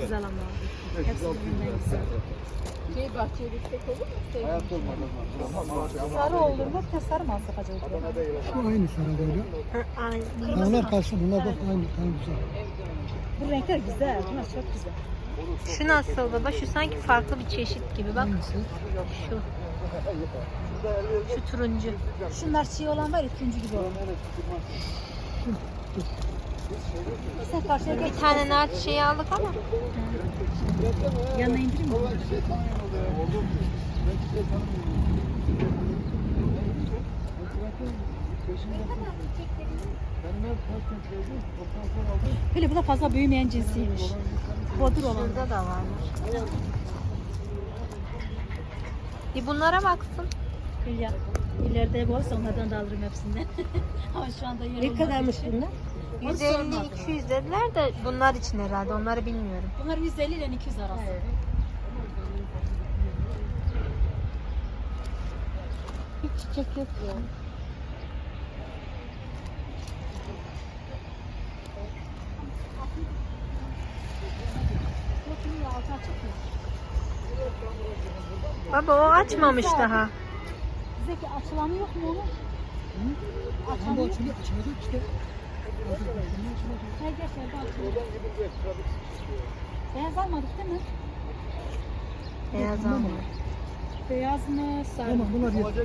güzel ama. Altı yüz lira. güzel. Şey bahçeye gitsek olur mu? Sevgili. Hayat olmadı. Sarı bir de sarı mı alsak acaba? Şu aynı sana böyle. Aynen. Onlar karşı bunlar bak aynı aynı güzel. Bu renkler güzel. Bunlar çok güzel. Şu nasıl baba? Şu sanki farklı bir çeşit gibi. Bak Hangisi? şu. Şu turuncu. Şunlar çiğ olan var ya turuncu gibi olan. Geç. Bir tane nar şeyi aldık ama. Yanına indirir mi? Böyle bu da fazla büyümeyen cinsiymiş. Bodur olan. Şurada da varmış. Bir bunlara baksın. Hülya. İleride olsa onlardan da alırım hepsinden. Ama şu anda Ne kadarmış bunlar? 150-200 dediler de bunlar için herhalde. Onları bilmiyorum. Bunlar 150 ile 200 arası. Hiç çiçek yok ya. Yok? Baba o açmamış daha. Bize ki açılanı yok mu onun? Ama Açanı yok. Açılıyor, açılacak işte. Gel gel şöyle açılıyor. Beyaz almadık değil mi? Beyaz almış. Beyaz mı? Sarı mı? Tamam bunlar yeter.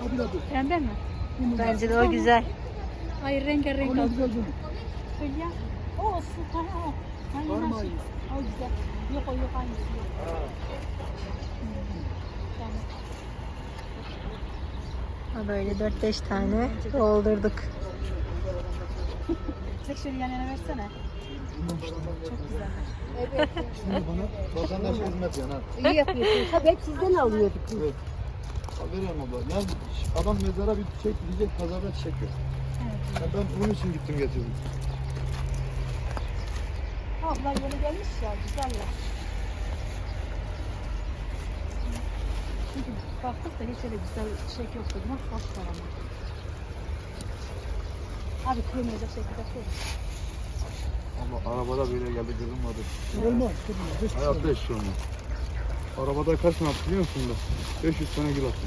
Hadi hadi. Pembe mi? Bence de o güzel. Hayır rengarenk aldım. güzel değil. Hülya. O olsun. Ha ha. Aynen Var mı aynısı? O güzel. Yok o yok aynısı yok. Tamam. Ha böyle 4-5 tane doldurduk. Bize şöyle yan yana versene. Çok güzel. Evet. Şimdi bana Vatandaş hizmet yani. ha. İyi yapıyorsunuz. Tabii hep sizden alıyorduk. biz. Evet. Veriyorum abla. Yani adam mezara bir çiçek diyecek, pazarda çiçek yok. Evet. Ya ben bunun için gittim getirdim. Abla yeni gelmiş ya. Güzel ya. Çünkü baktık da hiç öyle güzel çiçek yoktu. Bak boş var ama. Abi kırmayacak şekilde koy. Ama arabada böyle geldi kırılmadı. olmaz. Kişi Hayatta eşya olmaz. Arabada kaç tane attı biliyor musun da? 500 tane gül attı.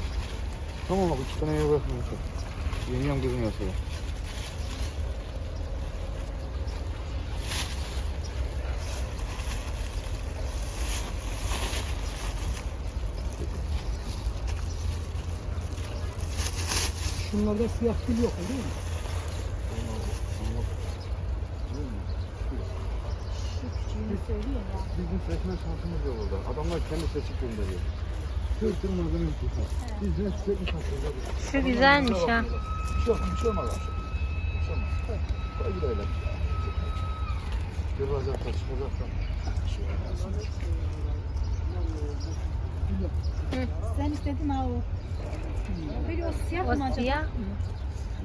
Tamam abi iki tane yer bırakmıyor. Yengem kızım mesela. Şunlarda siyah gül yok değil mi? Şu söyleyeyim ya. Bizim seçme şansımız yok orada. Adamlar kendi seçip gönderiyor. Kır kırmızı bir kutu. Biz de çiçek mi satıyoruz? Şu güzelmiş ha. Bir şey yok, bir şey olmaz. Bir şey olmaz. Koy, koy bir de öyle. Kırılacaksa çıkacaksa. Sen istedin ha o. Böyle o siyah O mı acaba? siyah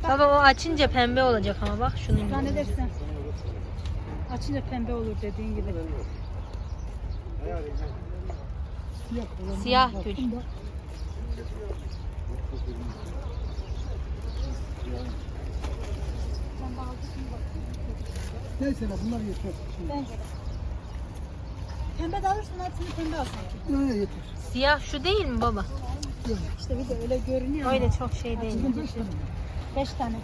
Baba o açınca pembe olacak ama bak şunun gibi. Açınca pembe olur dediğin gibi. Siyah gül. Neyse la bunlar yeter. Şimdi. Bence de. Pembe de alırsan hepsini pembe al sanki. Ne yeter. Siyah şu değil mi baba? İşte bir de öyle görünüyor Öyle çok şey değil. Beş tane? Beş tane.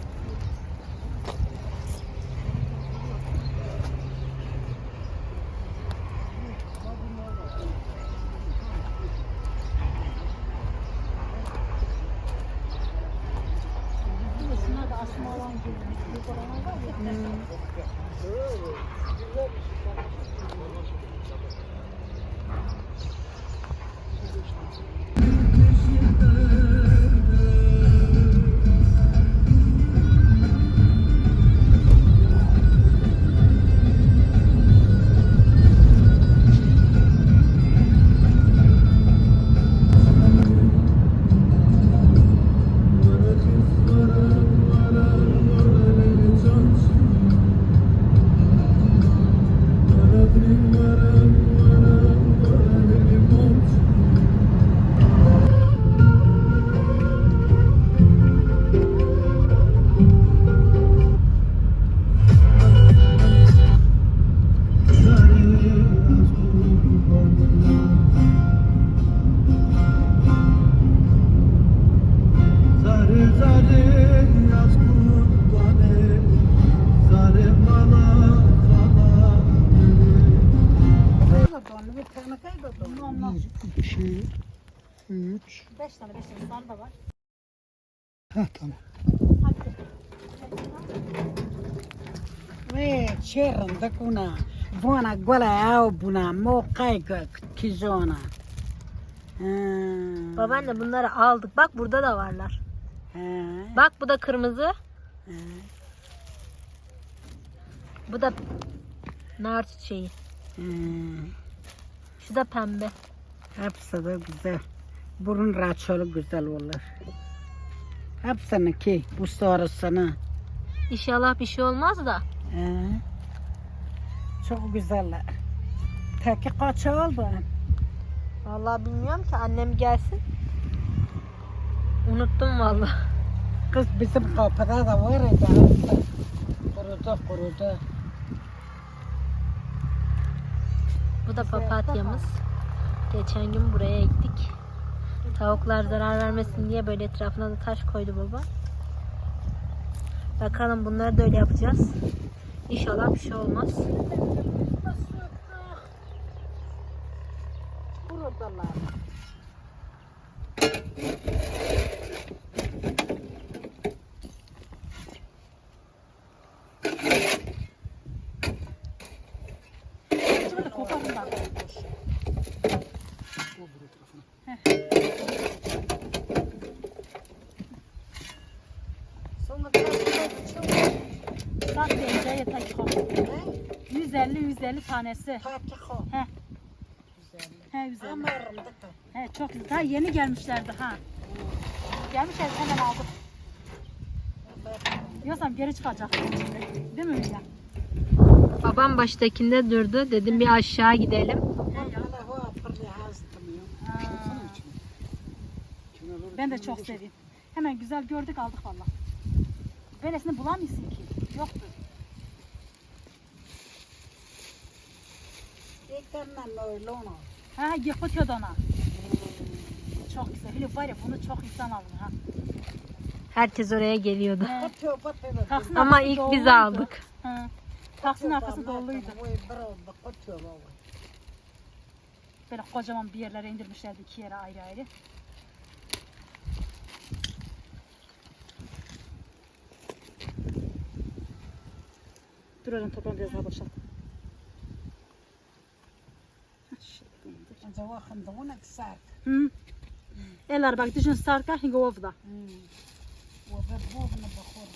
3 5 tane 5 tane sarı da var. Ha tamam. Ve çerinde kuna. Buona gola au buna mo kayga kizona. Babaanne bunları aldık. Bak burada da varlar. He. Bak bu da kırmızı. He. Bu da nar çiçeği. He. Şu da pembe. Hepsi de güzel. Burun raçolu güzel olur. Hepsini ki bu sonrasını. İnşallah bir şey olmaz da. He. Çok güzeller. Peki kaç oldu? Vallahi bilmiyorum ki annem gelsin. Unuttum vallahi. Kız bizim kapıda da var idi. hepsi. Kurudu kurudu. Bu da papatyamız. Geçen gün buraya ektik. Tavuklar zarar vermesin diye böyle etrafına da taş koydu baba. Bakalım bunları da öyle yapacağız. İnşallah bir şey olmaz. Kurudular. Şöyle koparım da. O buraya tarafına. Sonra biraz Bak deyince yeter ki kopar. 150 150 tanesi. Tatiko. He. Güzel. He 150. Amarım da. He çok güzel. Daha yeni gelmişlerdi ha. Gelmişler hemen aldık. Diyorsam geri çıkacak. Değil mi Hülya? Babam baştakinde durdu. Dedim bir aşağı gidelim. Ben de çok seveyim. Hemen güzel gördük aldık valla. Böylesini bulamıyorsun ki. Yoktur. İlklerden öyle onu. Ha yapıyor ona. Çok güzel. Hülya var ya bunu çok insan aldı ha. Herkes oraya geliyordu. Batıyor batıyor. Taksinin Ama arkası ilk biz doluydu. aldık. Ha. Arkası doluydu. Böyle kocaman bir yerlere indirmişlerdi iki yere ayrı ayrı. Dur oğlum toprağını biraz daha boşalt. Hı. Eller bak düşün sarka hinga ovda. O da bugün bakır.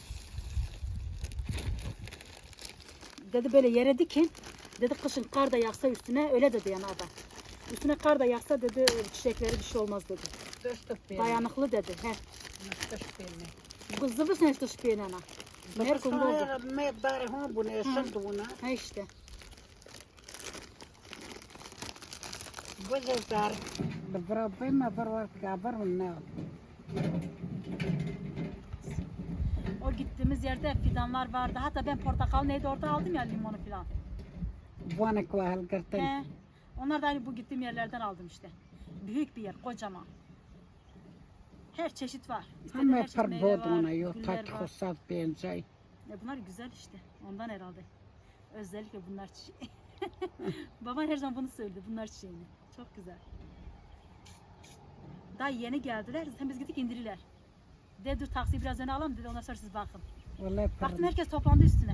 Dedi böyle yere dikin. Dedi kışın kar da yağsa üstüne öyle dedi yani adam. Üstüne kar da yağsa dedi çiçekleri bir şey olmaz dedi. Dayanıklı dedi. He. Döştük beni. Kızdı mı sen işte şüpheyle ana? Her konuda oldu. Bakın med bari hon bu ne sırdı buna. Ha işte. Bima var gabar ne? O gittiğimiz yerde fidanlar vardı. Hatta ben portakal neydi orada aldım ya limonu falan. Bu ne kuahal He. Onlar da hani bu gittiğim yerlerden aldım işte. Büyük bir yer, kocaman. Her çeşit var. İstediğin her çeşit par meyve var, ona yok. güller var. hosat bençay. E bunlar güzel işte. Ondan herhalde. Özellikle bunlar çiçeği. Baban her zaman bunu söyledi. Bunlar çiçeğini. Çok güzel. Daha yeni geldiler. Zaten biz gittik indirirler. De dur taksiyi biraz öne alalım dedi. Ondan sonra siz bakın. Vallahi. Baktım herkes toplandı üstüne.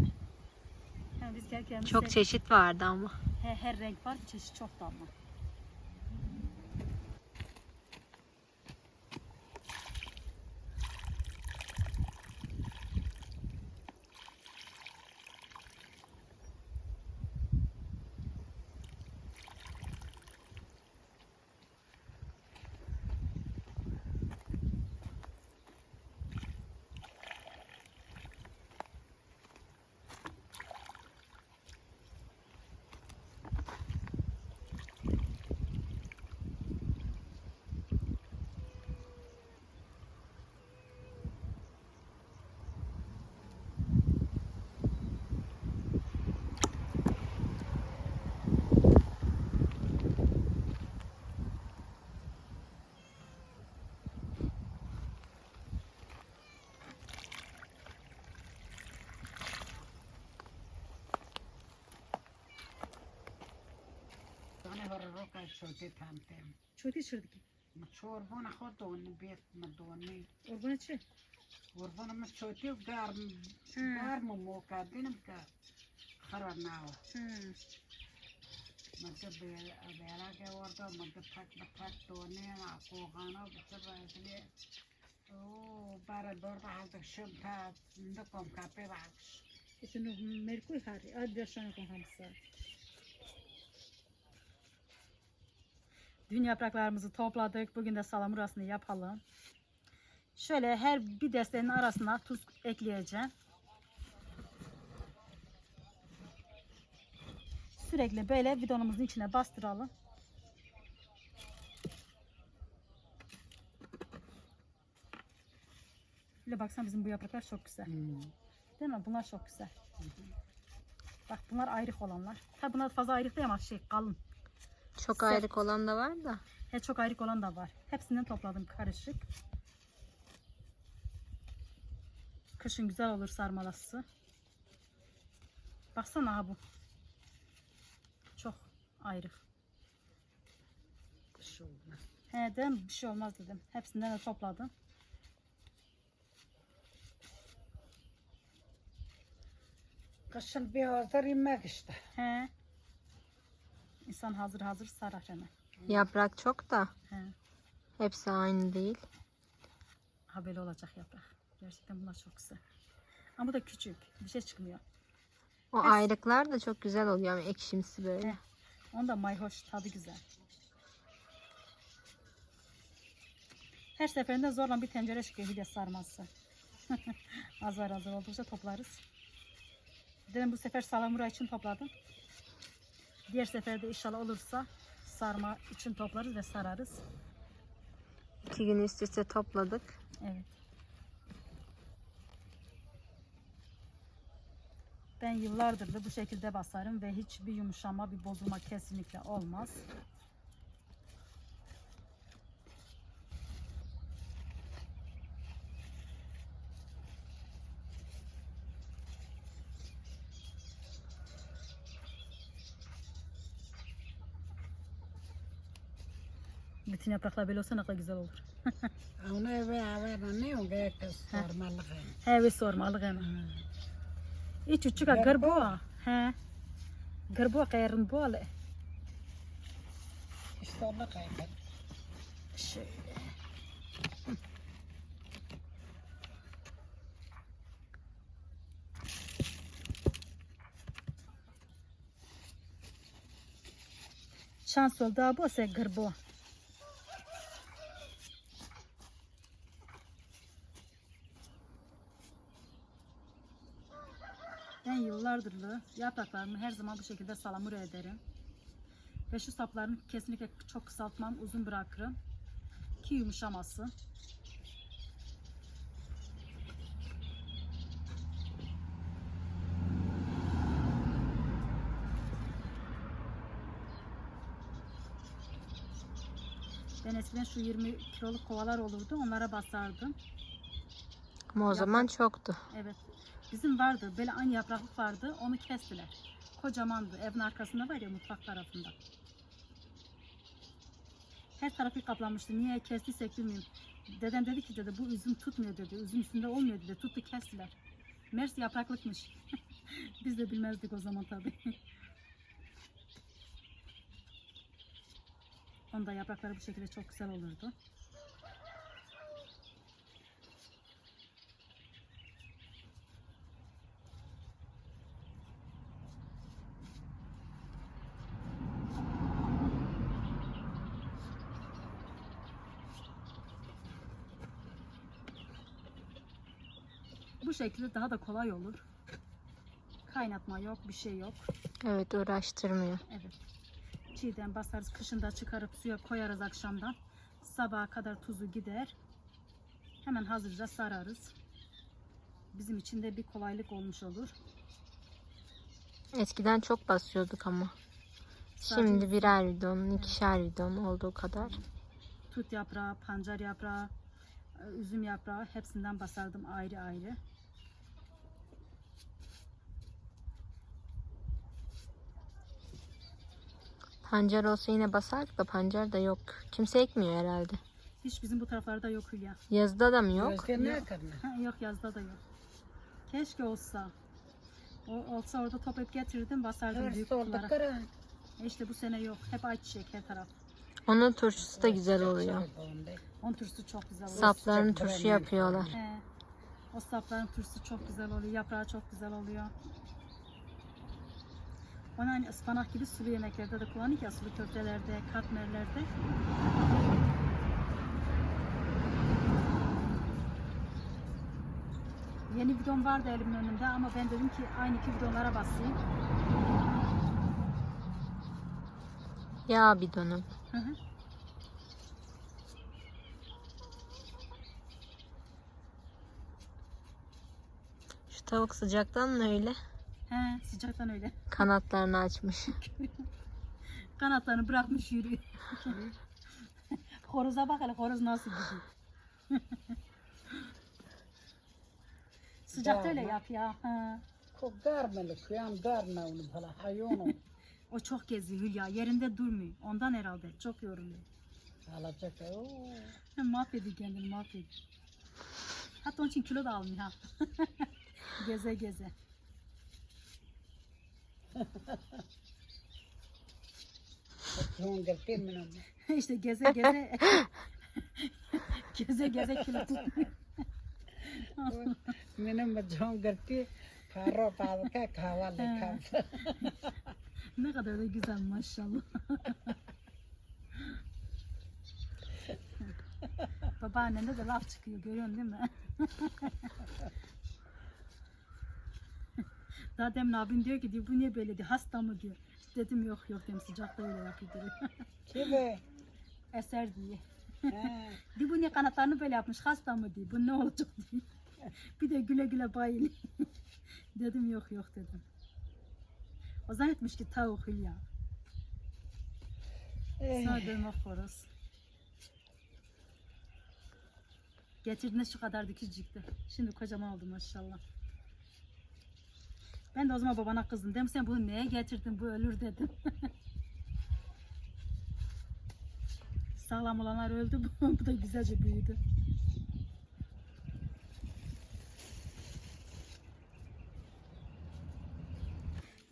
Hem biz kendi kendimize- Çok çeşit vardı ama. He, her renk var. Çeşit çok da ama. هر رو که چوتی تامتیم Çoğu içirdik. چوربون خود دونی بیت مدونی Organa çi? قربان ما چوتی و گرم گرم و موقع دینم که خراب ناو مگه بیلا که ورده مگه تک به تک دونی ما کوغانا بسر رایدلی او برای برده حالت شب تا نکم کپی باکش Şimdi merkuy hari. Hadi biraz sonra kon Dün yapraklarımızı topladık. Bugün de salamurasını yapalım. Şöyle her bir destenin arasına tuz ekleyeceğim. Sürekli böyle bidonumuzun içine bastıralım. Böyle baksana bizim bu yapraklar çok güzel. Değil mi? Bunlar çok güzel. Bak bunlar ayrık olanlar. Tabi bunlar fazla ayrık değil ama şey kalın. Çok Sert. ayrık olan da var da. He çok ayrık olan da var. Hepsinden topladım karışık. Kışın güzel olur sarmalası. Baksana ha bu. Çok ayrık. Şu He dedim bir şey olmaz dedim. Hepsinden de topladım. Kışın bir hazır yemek işte. He. İnsan hazır hazır sarar hemen. Yaprak çok da He. hepsi aynı değil. Ha böyle olacak yaprak. Gerçekten bunlar çok güzel. Ama bu da küçük. Bir şey çıkmıyor. O ayrıklar da çok güzel oluyor ekşimsi böyle. Heh. Onda mayhoş tadı güzel. Her seferinde zorla bir tencere çıkıyor hide sarması. azar azar oldukça toplarız. Dedim bu sefer salamura için topladım. Diğer seferde inşallah olursa sarma için toplarız ve sararız. İki gün üst üste topladık. Evet. Ben yıllardır da bu şekilde basarım ve hiçbir yumuşama, bir bozulma kesinlikle olmaz. Bütün yapraklar böyle olsa ne kadar güzel olur. Onu eve eve ne o gerek sormalık. He ve sormalık hemen. İç uçuk a garboa. He. Garboa kayarın bu ale. İşte onu kaybet. Şöyle. Şans oldu abi o se garboa. Ben yıllardır da yapraklarımı her zaman bu şekilde salamura ederim. Ve şu saplarını kesinlikle çok kısaltmam, uzun bırakırım. Ki yumuşamasın. Ben eskiden şu 20 kiloluk kovalar olurdu. Onlara basardım. Ama o zaman çoktu. Evet. Bizim vardı. Böyle aynı yapraklık vardı. Onu kestiler. Kocamandı. Evin arkasında var ya mutfak tarafında. Her tarafı kaplamıştı. Niye kestiysek bilmiyorum. Dedem dedi ki dedi bu üzüm tutmuyor dedi. Üzüm üstünde olmuyor dedi. Tuttu kestiler. Mers yapraklıkmış. Biz de bilmezdik o zaman tabii. Onda yaprakları bu şekilde çok güzel olurdu. Bu şekilde daha da kolay olur. Kaynatma yok, bir şey yok. Evet uğraştırmıyor. Evet. Çiğden basarız, kışında çıkarıp suya koyarız akşamdan. Sabaha kadar tuzu gider. Hemen hazırca sararız. Bizim için de bir kolaylık olmuş olur. Eskiden çok basıyorduk ama. Sadece Şimdi birer bidon, ikişer bidon olduğu kadar. Tut yaprağı, pancar yaprağı, üzüm yaprağı hepsinden basardım ayrı ayrı. Pancar olsa yine basardık da pancar da yok. Kimse ekmiyor herhalde. Hiç bizim bu taraflarda yok Hülya. Yazda da mı yok? Ne kadın? Ha, yok yazda da yok. Keşke olsa. O, olsa orada toplayıp getirirdim basardım büyük kutulara. E işte bu sene yok. Hep ayçiçek her taraf. Onun turşusu da güzel oluyor. On turşusu çok güzel oluyor. Saplarını sıcak turşu yapıyorlar. He. O sapların turşusu çok güzel oluyor. Yaprağı çok güzel oluyor. Onu hani ıspanak gibi sulu yemeklerde de kullanıyor ya sulu köftelerde, katmerlerde. Yeni bidon vardı elimin önünde ama ben dedim ki aynı iki bidonlara basayım. Yağ bidonu. Hı hı. Şu tavuk sıcaktan mı öyle? He, sıcaktan öyle. Kanatlarını açmış. Kanatlarını bırakmış yürüyor. Horoza bak hele horoz nasıl gidiyor. Sıcakta öyle yap ya. Ha. Çok garmeli, şu an garma onu falan, hayonu. O çok geziyor Hülya. Yerinde durmuyor. Ondan herhalde. Çok yoruluyor. Alacak, ooo. Hem mahvediyor kendini mahvediyor. Hatta onun için kilo da almıyor ha. geze geze. Çok geldi mi? işte geze geze. geze geze kilo tutmuyor. Benim çok geldi. Faro palka kahvaltı kaptı. Ne kadar da güzel maşallah. Babaannende de laf çıkıyor görüyorsun değil mi? Daha demin abim diyor ki diyor, bu niye böyle diyor hasta mı diyor. Dedim yok yok dedim sıcakta öyle yapıyor diyor. Kimi? Eser diye. He. Diyor bu niye kanatlarını böyle yapmış hasta mı diyor. Bu ne olacak diyor. Bir de güle güle bayılıyor. dedim yok yok dedim. O zannetmiş ki tavuk Hülya. Eh, Sana dönmek horoz. Getirdiğinde şu kadar küçücüktü. Şimdi kocaman oldu maşallah. Ben de o zaman babana kızdım. Dedim sen bunu neye getirdin bu ölür dedim. Sağlam olanlar öldü. Bu, da güzelce büyüdü.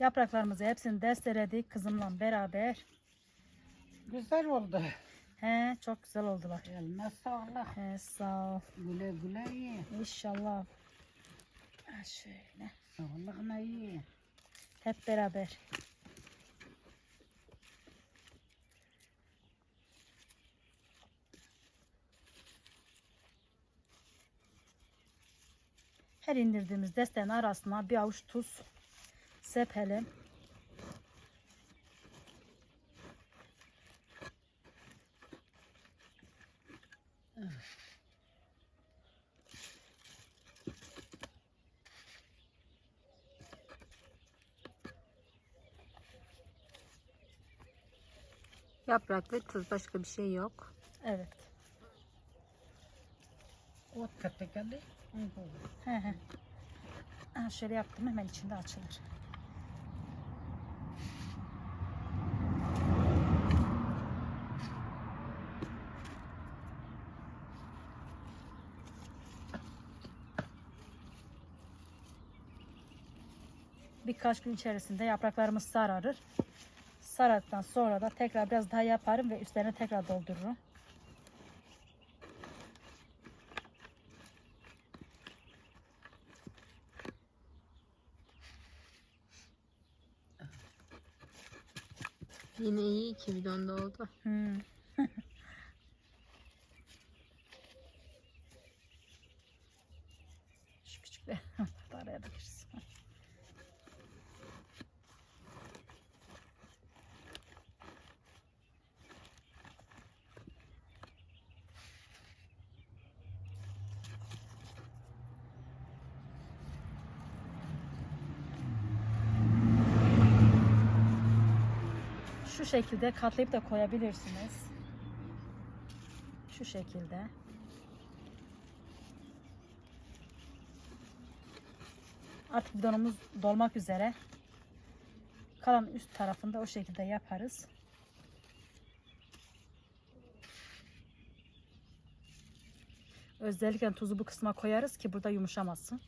Yapraklarımızı hepsini desteledik kızımla beraber. Güzel oldu. He çok güzel oldular. Eline sağlık. He sağ ol. Güle güle iyi. İnşallah. Ha, şöyle. Sağlığına iyi. Hep beraber. Her indirdiğimiz desteğin arasına bir avuç tuz sepelim. Yaprak ve tuz başka bir şey yok. Evet. Ot katı geldi. He he. Ha, şöyle yaptım hemen içinde açılır. Birkaç gün içerisinde yapraklarımız sararır. Sarardıktan sonra da tekrar biraz daha yaparım ve üstlerine tekrar doldururum. Yine iyi ki bidonda oldu. Hmm. şekilde katlayıp da koyabilirsiniz. Şu şekilde. Artık bidonumuz dolmak üzere. Kalan üst tarafında o şekilde yaparız. Özellikle tuzu bu kısma koyarız ki burada yumuşamasın.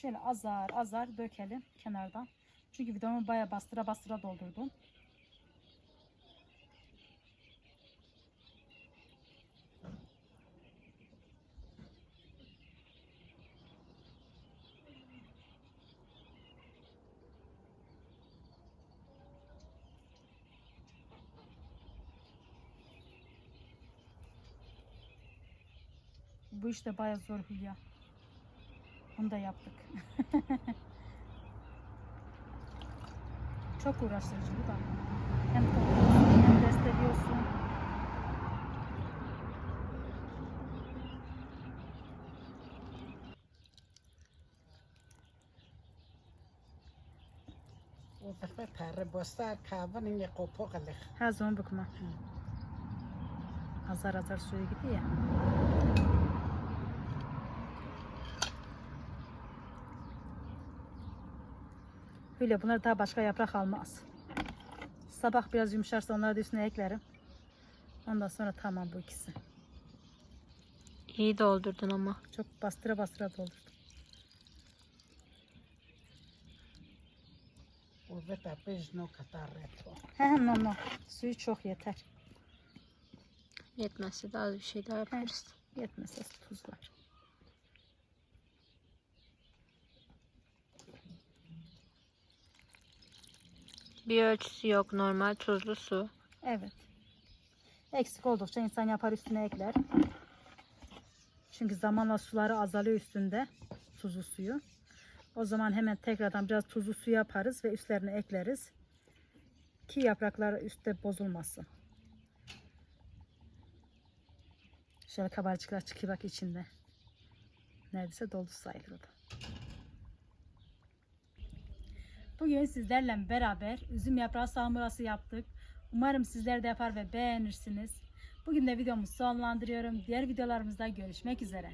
Şöyle azar azar dökelim kenardan. Çünkü videomu bayağı bastıra bastıra doldurdum. Bu işte bayağı zor Hülya. Bunu da yaptık. Çok uğraştırıcı bu da. Hem topluyorsun hem desteliyorsun. O da tarı bosta kabın inge kopu kalık. Her zaman bakma. Azar azar suya gidiyor ya. Böyle bunlar daha başka yaprak almaz. Sabah biraz yumuşarsa onları da üstüne eklerim. Ondan sonra tamam bu ikisi. İyi doldurdun ama. Çok bastıra bastıra doldurdum. Pej no katar reto. He no no. Suyu çok yeter. Yetmezse de az bir şey daha yaparız. Yetmezse tuz var. Bir ölçüsü yok. Normal tuzlu su. Evet. Eksik oldukça insan yapar üstüne ekler. Çünkü zamanla suları azalıyor üstünde. Tuzlu suyu. O zaman hemen tekrardan biraz tuzlu su yaparız ve üstlerine ekleriz. Ki yapraklar üstte bozulmasın. Şöyle kabarcıklar çıkıyor bak içinde. Neredeyse doldu sayılır o da. Bugün sizlerle beraber üzüm yaprağı salamurası yaptık. Umarım sizler de yapar ve beğenirsiniz. Bugün de videomu sonlandırıyorum. Diğer videolarımızda görüşmek üzere.